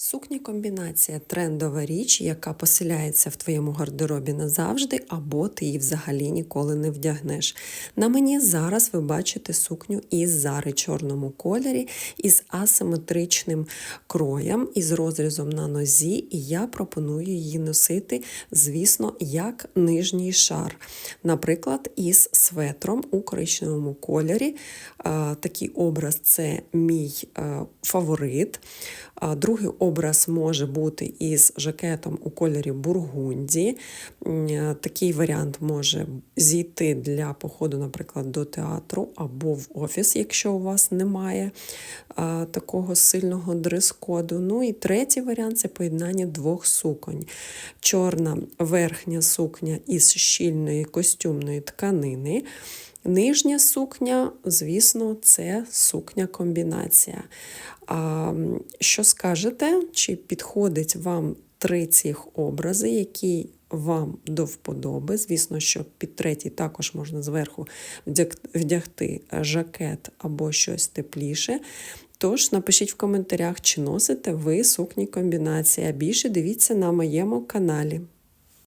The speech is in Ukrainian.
Сукня комбінація трендова річ, яка поселяється в твоєму гардеробі назавжди, або ти її взагалі ніколи не вдягнеш. На мені зараз ви бачите сукню із зари чорному кольорі, із асиметричним кроєм, із розрізом на нозі, і я пропоную її носити, звісно, як нижній шар. Наприклад, із светром у коричневому кольорі. Такий образ це мій фаворит. Другий образ може бути із жакетом у кольорі бургунді. Е, Такий варіант може зійти для походу, наприклад, до театру або в офіс, якщо у вас немає такого сильного дрес-коду. Ну і третій варіант це поєднання двох суконь. Чорна верхня сукня із щільної костюмної тканини. Нижня сукня, звісно, це сукня-комбінація. А, що скажете? Чи підходить вам три цих образи, які вам до вподоби? Звісно, що під третій також можна зверху вдягти жакет або щось тепліше. Тож напишіть в коментарях, чи носите ви сукні комбінації. А більше дивіться на моєму каналі.